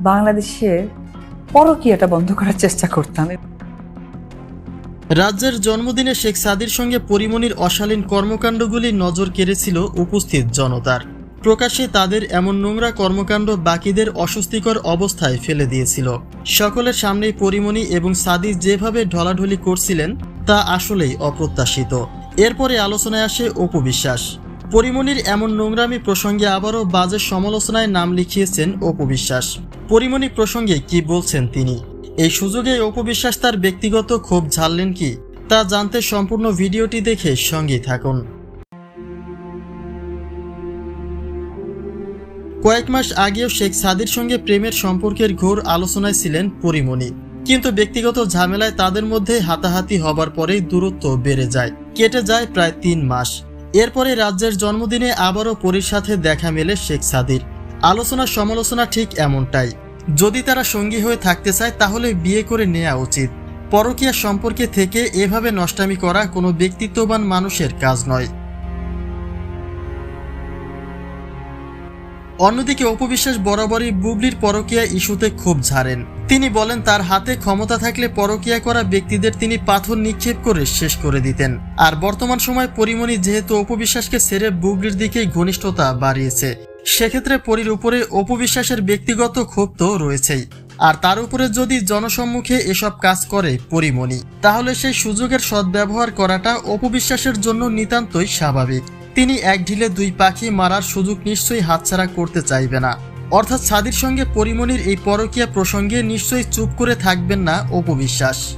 বাংলাদেশে পরকীয়াটা বন্ধ করার চেষ্টা করতাম। রাজ্যের জন্মদিনে শেখ সাদির সঙ্গে পরিমণির অশালীন কর্মকাণ্ডগুলি নজর কেড়েছিল উপস্থিত জনতার। প্রকাশ্যে তাদের এমন নোংরা কর্মকাণ্ড বাকিদের অস্বস্তিকর অবস্থায় ফেলে দিয়েছিল। সকলের সামনেই পরিমণি এবং সাদি যেভাবে ঢলাঢলি করছিলেন, তা আসলেই অপ্রত্যাশিত। এরপরে আলোচনায় আসে অপু বিশ্বাস। পরিমণির এমন নোংরামি প্রসঙ্গে আবারও বাজে সমালোচনায় নাম লিখিয়েছেন অপু বিশ্বাস। পরিমণি প্রসঙ্গে কি বলছেন তিনি? এই সুযোগে অপু বিশ্বাস তার ব্যক্তিগত ক্ষোভ ঝাড়লেন কি? তা জানতে সম্পূর্ণ ভিডিওটি দেখে সঙ্গে থাকুন। কয়েক মাস আগেও শেখ সাদির সঙ্গে প্রেমের সম্পর্কের ঘোর আলোচনায় ছিলেন পরিমণি। কিন্তু ব্যক্তিগত ঝামেলায় তাদের মধ্যে হাতাহাতি হবার পরেই দূরত্ব বেড়ে যায়, কেটে যায় প্রায় তিন মাস। এরপরে রাজ্যের জন্মদিনে আবারও পরীর সাথে দেখা মেলে শেখ সাদির। আলোচনা সমালোচনা ঠিক এমনটাই। যদি তারা সঙ্গী হয়ে থাকতে চায়, তাহলে বিয়ে করে নেওয়া উচিত। পরকীয়া সম্পর্কে থেকে এভাবে নষ্টামি করা কোনো ব্যক্তিত্ববান মানুষের কাজ নয়। অন্যদিকে অপবিশ্বাস বরাবরই বুবলির পরকীয়া ইস্যুতে ক্ষোভ ঝাড়েন। তিনি বলেন, তার হাতে ক্ষমতা থাকলে পরকীয়া করা ব্যক্তিদের তিনি পাথর নিক্ষেপ করে শেষ করে দিতেন। আর বর্তমান সময় পরিমণি যেহেতু অপবিশ্বাসকে ছেড়ে বুবলির দিকেই ঘনিষ্ঠতা বাড়িয়েছে। সেক্ষেত্রে পরির উপরে অপবিশ্বাসের ব্যক্তিগত ক্ষোভ তো রয়েছেই। আর তার উপরে যদি জনসম্মুখে এসব কাজ করে পরিমণি, তাহলে সেই সুযোগের সদ্ব্যবহার করাটা অপবিশ্বাসের জন্য নিতান্তই স্বাভাবিক। তিনি এক ঢিলে দুই পাখি মারার সুযোগ নিশ্চয়ই হাতছাড়া করতে চাইবে না। অর্থাৎ সাদির সঙ্গে পরিমণির এই পরকীয়া প্রসঙ্গে নিশ্চয়ই চুপ করে থাকবেন না অপবিশ্বাস।